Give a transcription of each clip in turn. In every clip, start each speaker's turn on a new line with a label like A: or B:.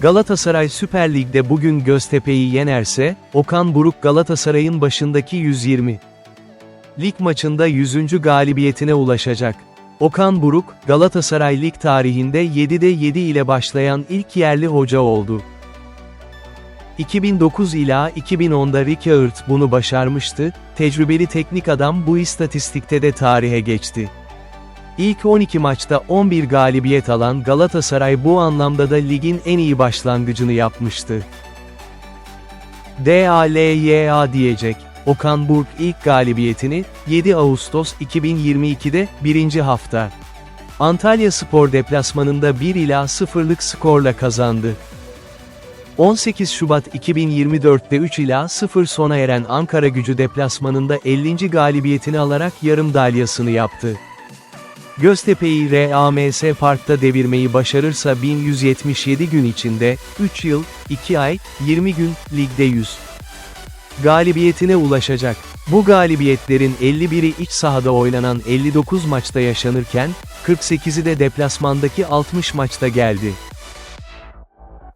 A: Galatasaray Süper Lig'de bugün Göztepe'yi yenerse, Okan Buruk Galatasaray'ın başındaki 120. Lig maçında 100. galibiyetine ulaşacak. Okan Buruk, Galatasaray Lig tarihinde 7'de 7 ile başlayan ilk yerli hoca oldu. 2009 ila 2010'da Rickert bunu başarmıştı, tecrübeli teknik adam bu istatistikte de tarihe geçti. İlk 12 maçta 11 galibiyet alan Galatasaray bu anlamda da ligin en iyi başlangıcını yapmıştı. DALYA diyecek. Okan Buruk ilk galibiyetini 7 Ağustos 2022'de 1. hafta Antalya Spor deplasmanında 1 ila 0'lık skorla kazandı. 18 Şubat 2024'te 3 ila 0 sona eren Ankara gücü deplasmanında 50. galibiyetini alarak yarım dalyasını yaptı. Göztepe'yi RAMS Park'ta devirmeyi başarırsa 1177 gün içinde, 3 yıl, 2 ay, 20 gün, ligde 100 galibiyetine ulaşacak. Bu galibiyetlerin 51'i iç sahada oynanan 59 maçta yaşanırken, 48'i de deplasmandaki 60 maçta geldi.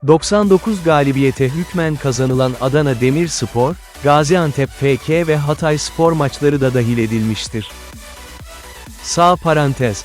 A: 99 galibiyete hükmen kazanılan Adana Demirspor, Gaziantep FK ve Hatay Spor maçları da dahil edilmiştir. Sağ parantez,